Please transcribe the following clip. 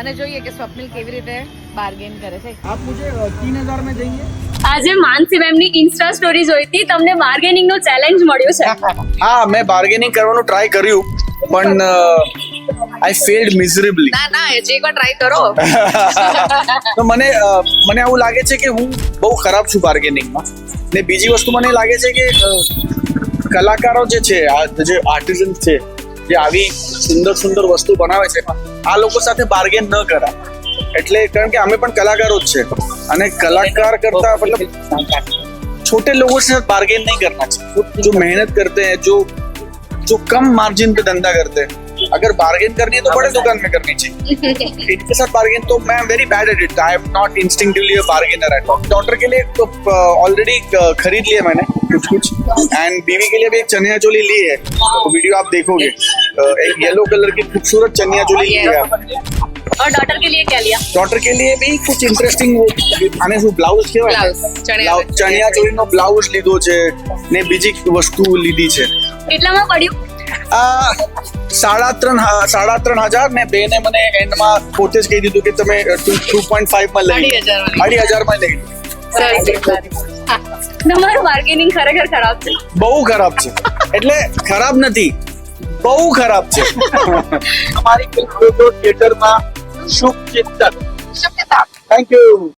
અને જોઈએ કે સ્વપ્નિલ કેવી રીતે બાર્ગેન કરે છે. આપ મુજે તીન હજાર મેં જઈએ? આજે માનસી મેમની ઇન્સ્ટા સ્ટોરી જોઈ હતી. તમને બાર્ગેનિંગ નો ચેલેન્જ મળ્યો છે. હા મેં બાર્ગેનિંગ કરવાનું ટ્રાય કર્યું પણ આઈ ફેલ્ડ મિઝરેબલી ના ના હજી એકવાર ટ્રાય કરો. તો મને મને એવું લાગે છે કે હું બહુ ખરાબ છું બાર્ગેનિંગમાં ને બીજી વસ્તુ મને લાગે છે કે કલાકારો જે છે જે આર્ટિઝન છે જે આવી સુંદર સુંદર વસ્તુ બનાવે છે આ લોકો સાથે બાર્ગેન ન કરાય એટલે કારણ કે અમે પણ કલાકારો જ છે અને કલાકાર કરતા मतलब छोटे लोगों से बार्गेन नहीं करना चाहिए जो मेहनत करते हैं जो जो कम मार्जिन पे धंधा करते हैं अगर बार्गेन करनी है तो बड़े दुकान में करनी चाहिए इनके साथ बार्गेन तो मैं very bad at it I am not instinctively a bargainer at daughter के लिए तो ऑलरेडी खरीद लिया मैंने कुछ कुछ एंड बीवी के लिए भी एक चनिया चोली ली है तो वीडियो आप देखोगे अ, एक येलो कलर की खूबसूरत चनिया चोली ली है और डॉटर के लिए क्या लिया डॉटर के लिए भी कुछ ઇન્ટરેસ્ટિંગ આને શું બ્લાઉઝ કહેવાય બ્લાઉઝ ચણિયા બ્લાઉઝ- ચણિયા ચોળીનો બ્લાઉઝ લીધો છે ને બીજી વસ્તુ લીધી છે કેટલામાં પડ્યું આ સાડા ત્રણ હ- સાડા ત્રણ હજાર ને બેને મને એન્ડમાં પોતે જ કહી દીધું કે તમે ટુ ટુ પોઈન્ટ ફાઈવમાં લઈ અઢી હજારમાં લઈ. અઢી હજારમાં લઈ લો. તમારું બાર્ગેનિંગ ખરેખર ખરાબ છે બહુ ખરાબ છે એટલે ખરાબ નથી બહુ ખરાબ છે. અમારી ફિલ્મ થિયેટરમાં શુભ ચિંતન. Thank you